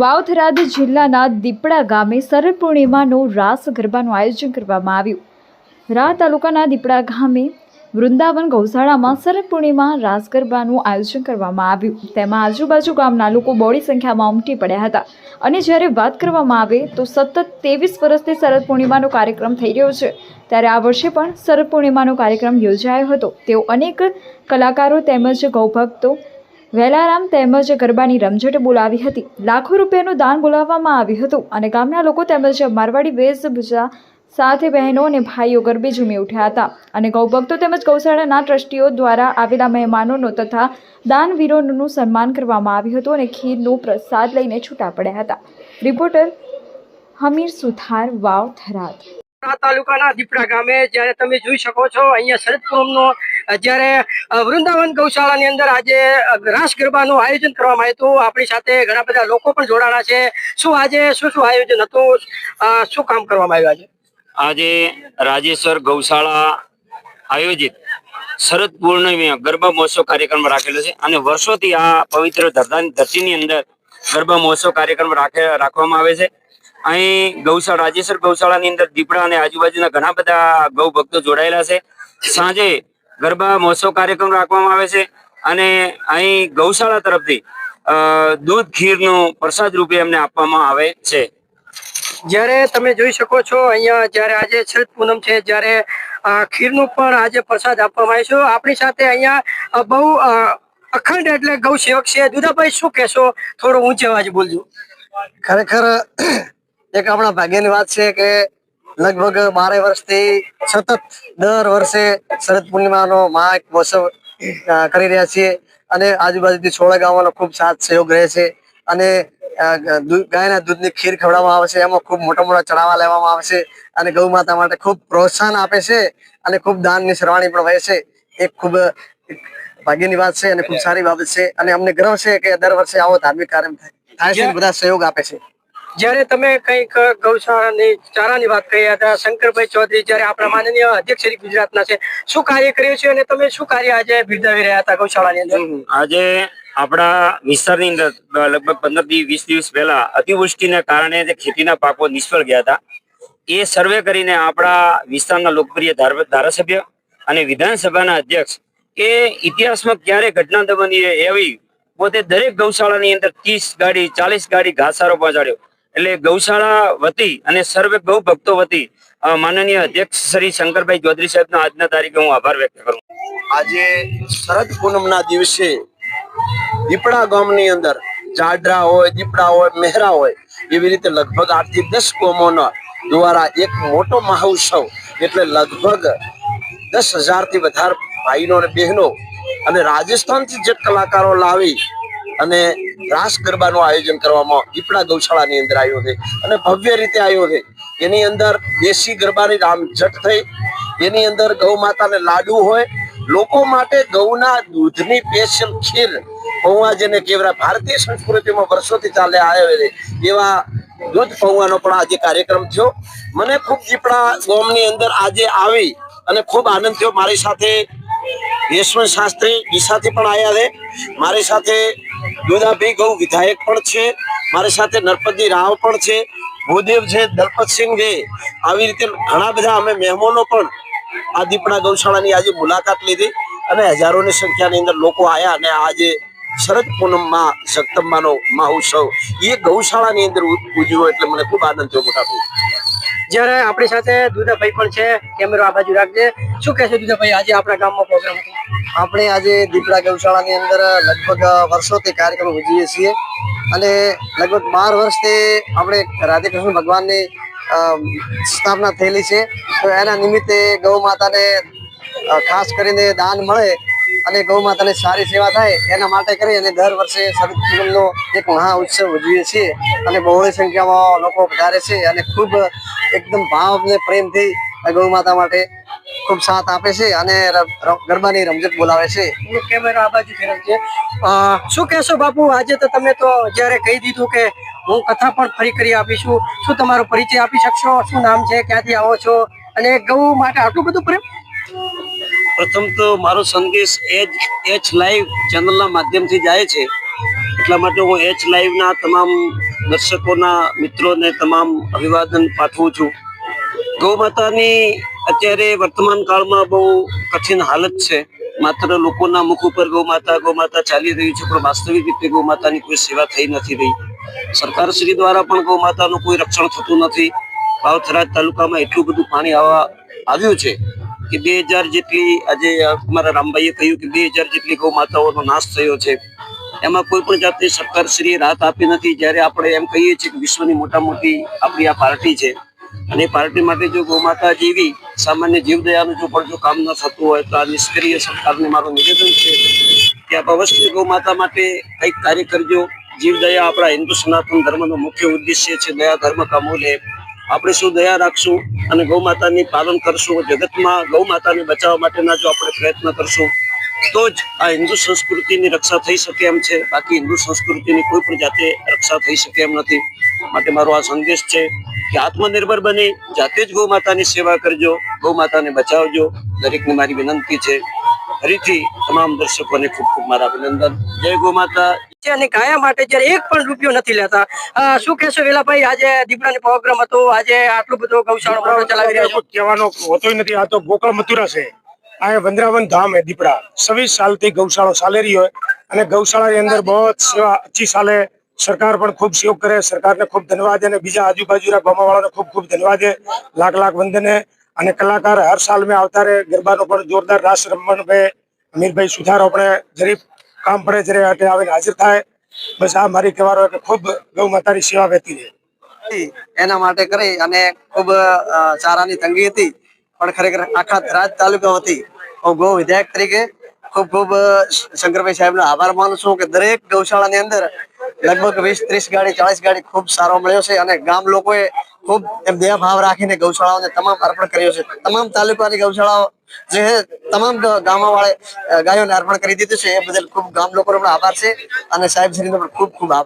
વાવથરાદ જિલ્લાના દીપડા ગામે શરદ પૂર્ણિમાનો રાસ ગરબાનું આયોજન કરવામાં આવ્યું. રા તાલુકાના દીપડા ગામે વૃંદાવન ગૌશાળામાં શરદ પૂર્ણિમા રાસ ગરબાનું આયોજન કરવામાં આવ્યું. તેમાં આજુબાજુ ગામના લોકો બોડી સંખ્યામાં ઉમટી પડ્યા હતા. અને જ્યારે વાત કરવામાં આવે તો સતત ત્રેવીસ વર્ષથી શરદ પૂર્ણિમાનો કાર્યક્રમ થઈ રહ્યો છે. ત્યારે આ વર્ષે પણ શરદ પૂર્ણિમાનો કાર્યક્રમ યોજાયો હતો. તેઓ અનેક કલાકારો તેમજ ગૌભક્તો વેલારામ તેમજ ગરબાની રમઝટ બોલાવી હતી. લાખો રૂપિયાનું દાન બોલાવવામાં આવ્યું હતું અને ગામના લોકો તેમજ મારવાડી વેશભૂષા સાથે બહેનો અને ભાઈઓ ગરબે ઝૂમી ઉઠ્યા હતા અને ગૌભક્તો તેમજ ગૌશાળાના ટ્રસ્ટીઓ દ્વારા આવેલા મહેમાનોનો તથા દાનવીરોનું સન્માન કરવામાં આવ્યું હતું અને ખીરનો પ્રસાદ લઈને છૂટા પડ્યા હતા. રિપોર્ટર હમીર સુથાર, વાવ થરાદ. તાલુકાના દીપડા ગામે જ્યારે તમે જોઈ શકો છો, અહીંયા શરદ પૂનમનો જ્યારે વૃંદાવન ગૌશાળાની અંદર આજે રાસ ગરબાનું આયોજન કરવામાં આવ્યું હતું. આપણી સાથે ઘણા બધા લોકો પણ જોડાણા છે. શું આજે, શું શું આયોજન હતું? શું કામ કરવામાં આવ્યું આજે? આજે રાજેશ્વર ગૌશાળા આયોજિત શરદ પૂર્ણિમા ગરબા મહોત્સવ કાર્યક્રમ રાખેલો છે અને વર્ષોથી આ પવિત્ર ધરતી ધરતીની અંદર ગરબા મહોત્સવ કાર્યક્રમ રાખે, રાખવામાં આવે છે. અહીં ગૌશાળા, રાજેશ્વર ગૌશાળાની અંદર દીપડા અને આજુબાજુના ઘણા બધા ગૌ ભક્તો જોડાયેલા છે. સાંજે ગરબા મહોત્સવ કાર્યક્રમ રાખવામાં આવે છે અને અહીં ગૌશાળા તરફથી દૂધ ખીરનું પ્રસાદ રૂપે એમને આપવામાં આવે છે. જ્યારે તમે જોઈ શકો છો અહીંયા જ્યારે આજે શરદ પૂનમ છે જ્યારે ખીરનું પણ આજે પ્રસાદ આપવામાં આવે છે. આપણી સાથે અહીંયા બહુ અખંડ એટલે ગૌ સેવક છે. દુધાભાઈ શું કહેશો? થોડું ઊંચે અવાજ બોલજો. ખરેખર એક આપણા ભાગ્યની વાત છે કે લગભગ બારે વર્ષથી સતત દર વર્ષે શરદ પૂર્ણિમાનો મહા મહોત્સવ કરી રહ્યા છીએ. અને આજુબાજુથી છોડા ગામોનો ખૂબ સાથ સહયોગ રહે છે. અને ગાયના દૂધની ખીર ખવડાવવામાં આવે છે. એમાં ખૂબ મોટા મોટા ચડાવવા લેવામાં આવે છે. અને ગૌ માતા માટે ખૂબ પ્રોત્સાહન આપે છે અને ખૂબ દાનની સરવાણી પણ વહે છે. એ ખૂબ ભાગ્યની વાત છે અને ખૂબ સારી બાબત છે. અને અમને ગર્વ છે કે દર વર્ષે આવો ધાર્મિક કાર્ય થાય છે બધા સહયોગ આપે છે. જ્યારે તમે કંઈક ગૌશાળાની, ચારાની વાત કરી હતા, શંકરભાઈ ચૌધરી જ્યારે આપણા માનનીય અધ્યક્ષ શ્રી ગુજરાતના છે, શું કાર્ય કર્યું છે અને તમે શું કાર્ય આજે બિરદાવી રહ્યા હતા ગૌશાળાની અંદર? આજે આપણા વિસ્તારની અંદર લગભગ પંદરથી વીસ દિવસ પહેલા અતિવૃષ્ટિને કારણે જે ખેતીના પાકો નિષ્ફળ ગયા હતા. એ સર્વે કરીને આપણા વિસ્તારના લોકપ્રિય ધાર- ધારાસભ્ય અને વિધાનસભાના અધ્યક્ષ એ ઇતિહાસમાં ક્યારે ઘટના બની એવી પોતે દરેક ગૌશાળાની અંદર ત્રીસ ગાડી, ચાલીસ ગાડી ઘાસારો પહોંચાડ્યો. એટલે ગૌશાળા વતી અને સર્વે ગૌ ભક્તો વતી માનનીય અધ્યક્ષ શ્રી શંકરભાઈ ચૌધરી સાહેબનો આજના તારીખે હું આભાર વ્યક્ત કરું આજે શરદ પૂનમના દિવસે દીપડા ગામની અંદર જાડરા હોય, દીપડા હોય, મહેરા હોય, એવી રીતે લગભગ આઠથી દસ કોમોના દ્વારા એક મોટો મહોત્સવ એટલે લગભગ દસ હજારથી વધારે ભાઈનો અને બહેનો અને રાજસ્થાનથી જે કલાકારો લાવી અને રાસ ગરબાનું આયોજન કરવામાં દીપડા ગૌશાળાની અંદર આવ્યો છે અને ભવ્ય રીતે આવ્યો છે. એની અંદર દેશી ગરબાની રામઝટ થઈ, એની અંદર ગૌ માતાને લાડુ હોય. લોકો માટે ગૌના દૂધની સ્પેશિયલ ખીર પૌવા જેને કહેવાય, ભારતીય સંસ્કૃતિમાં વર્ષોથી ચાલે આવ્યો છે. એવા દૂધ પૌવાનો પણ આજે કાર્યક્રમ થયો. મને ખૂબ દીપડા ગોમની અંદર આજે આવી અને ખૂબ આનંદ થયો. મારી સાથે યશવંત શાસ્ત્રી દિશાથી પણ આવ્યા છે. મારી સાથે દુદાભાઈ ગૌ વિધાયક પણ છે. મારી સાથે નરપતજી રાવ પણ છે. ભૂદેવ છે દલપતસિંહ છે આવી રીતે ઘણા બધા અમે મહેમાનો પણ આ દીપડા ગૌશાળાની આજે મુલાકાત લીધી અને હજારોની સંખ્યાની અંદર લોકો આવ્યા અને આજે શરદ પૂનમમાં જગદંબાનો મહોત્સવ. એ ગૌશાળાની અંદર ઉજવ્યો એટલે મને ખૂબ આનંદ થયો મોટા ભાઈ જ્યારે આપણી સાથે દુધાભાઈ પણ છે કેમેરો આ બાજુ રાખજે. શું કહેશો દુધાભાઈ આજે આપણા ગામમાં પ્રોગ્રામ હતો? આપણે આજે દીપડા ગૌશાળાની અંદર લગભગ વર્ષોથી કાર્યક્રમ ઉજવીએ છીએ. અને લગભગ બાર વર્ષથી આપણે રાધે કૃષ્ણ ભગવાનની સ્થાપના થયેલી છે. તો એના નિમિત્તે ગૌ માતાને ખાસ કરીને દાન મળે અને ગૌ માતાની સારી સેવા થાય, એના માટે કરી અને દર વર્ષે શરદ એક મહા ઉજવીએ છીએ. અને બહોળી સંખ્યામાં લોકો પધારે છે અને ખૂબ એકદમ ભાવ અને પ્રેમથી ગૌ માતા માટે ખૂબ સાથ આપે છે અને ગરબાની રમઝટ બોલાવે છે. આ શું કહેશો બાપુ? આજે તો તમે તો જ્યારે કહી દીધું કે હું કથા પણ ફરી કરી આપીશું, શું તમારો પરિચય આપી શકશો? શું નામ છે? ક્યાંથી આવો છો? અને ગૌ માટે આટલું બધું પ્રેમ? પ્રથમ તો મારો સંદેશ એચ એચ લાઈવ ચેનલના માધ્યમથી જાય છે. એટલા માટે હું એચ લાઈવના તમામ દર્શકોના મિત્રોને તમામ અભિવાદન પાઠવું છું. ગૌ માતાની અત્યારે વર્તમાન કાળમાં બહુ કઠિન હાલત છે. માત્ર લોકોના મુખ ઉપર ગૌ માતા ગૌ માતા ચાલી રહ્યું છે, પણ વાસ્તવિક રીતે ગૌ માતાની કોઈ સેવા થઈ નથી રહી. સરકાર શ્રી દ્વારા પણ ગૌ માતાનું કોઈ રક્ષણ થતું નથી. વાવથરાજ તાલુકામાં એટલું બધું પાણી આવવા આવ્યું છે. કે બે હજાર જેટલી આજે અમારા રામભાઈએ કહ્યું કે બે હજાર જેટલી ગૌ માતાઓનો નાશ થયો છે. એમાં કોઈ પણ જાતની સરકાર શ્રી રાહત આપી નથી. જ્યારે આપણે એમ કહીએ છીએ કે વિશ્વની મોટા મોટી આપણી આ પાર્ટી છે. અને પાર્ટી માટે જો ગૌ માતા જેવી, સામાન્ય જીવદયાનું જો પણ જો કામ ન થતું હોય તો આ નિષ્ક્રિય સરકારને મારું નિવેદન છે કે આપ અવશ્ય ગૌ માતા માટે કંઈક કાર્ય કરજો. જીવદયા આપણા હિન્દુ સનાતન ધર્મનો મુખ્ય ઉદ્દેશ્ય છે. દયા ધર્મ કમૂલે આપણે શું દયા રાખશું અને ગૌ માતાની પાલન કરશું, જગતમાં ગૌ માતાને બચાવવા માટેના જો આપણે પ્રયત્ન કરશું, તો જ આ હિન્દુ સંસ્કૃતિની રક્ષા થઈ શકે એમ છે. બાકી હિન્દુ સંસ્કૃતિની કોઈ પણ જાતે રક્ષા થઈ શકે એમ નથી. માટે મારો આ સંદેશ છે કે આત્મનિર્ભર બની, જાતે જ ગૌ માતાની સેવા કરજો, ગૌ માતાને બચાવજો. દરેકને મારી વિનંતી છે. ફરીથી તમામ દર્શકોને ખૂબ ખૂબ મારા અભિનંદન. જય ગૌ માતા. છે અને ગાયા માટે જયારે એક પણ રૂપિયો નથી લેતા. શું કહેશો વેલાભાઈ? આજે દીપડાની પ્રોગ્રામ હતો, આજે આટલું બધું ગૌશાળા ચલાવી રહ્યા કહેવાનો હોતો નથી, આ તો ગોકળ મથુરા છે. આ વંદરાવન ધામ હે દીપડા. છવ્વીસ સાલથી ગૌશાળો ચાલી રહી હોય અને ગૌશાળાની અંદર બહુ સેવા અચ્છી ચાલે સરકાર પણ ખૂબ સહયોગ કરે, સરકારને ખૂબ ધન્યવાદ અને બીજા આજુબાજુના ગામવાળાને ખૂબ ખૂબ ધન્યવાદ લાખ લાખ વંદને અને કલાકાર હર સાલ મેં આવતા રહે. ગરબાનો પણ જોરદાર રાસ ભાઈ અમીરભાઈ સુથાર આપણે જરીફ કામ પડે છે હાટે આવીને હાજર થાય. બસ આ મારી કહેવાનો કે ખૂબ ગૌ માતાની સેવા વહેતી છે એના માટે કરી અને ખૂબ ચારાની તંગી હતી. પણ ખરેખર આખા રાજ તાલુકા હતી. હું ગૌ વિધાયક તરીકે ખૂબ ખૂબ શંકરભાઈ સાહેબનો આભાર માનું છું કે દરેક ગૌશાળાની અંદર લગભગ વીસ, ત્રીસ ગાડી ચાલીસ ગાડી ખૂબ સારો મળ્યો છે અને ગામ લોકોએ ખૂબ એમ દેહ ભાવ રાખીને ગૌશાળાઓને તમામ અર્પણ કર્યો છે. તમામ તાલુકાની ગૌશાળાઓ જે તમામ ગામો વાળે ગાયોને અર્પણ કરી દીધું છે. એ બદલ ખૂબ ગામ લોકોનો આભાર છે અને સાહેબ શ્રીનો પણ ખૂબ ખૂબ આભાર.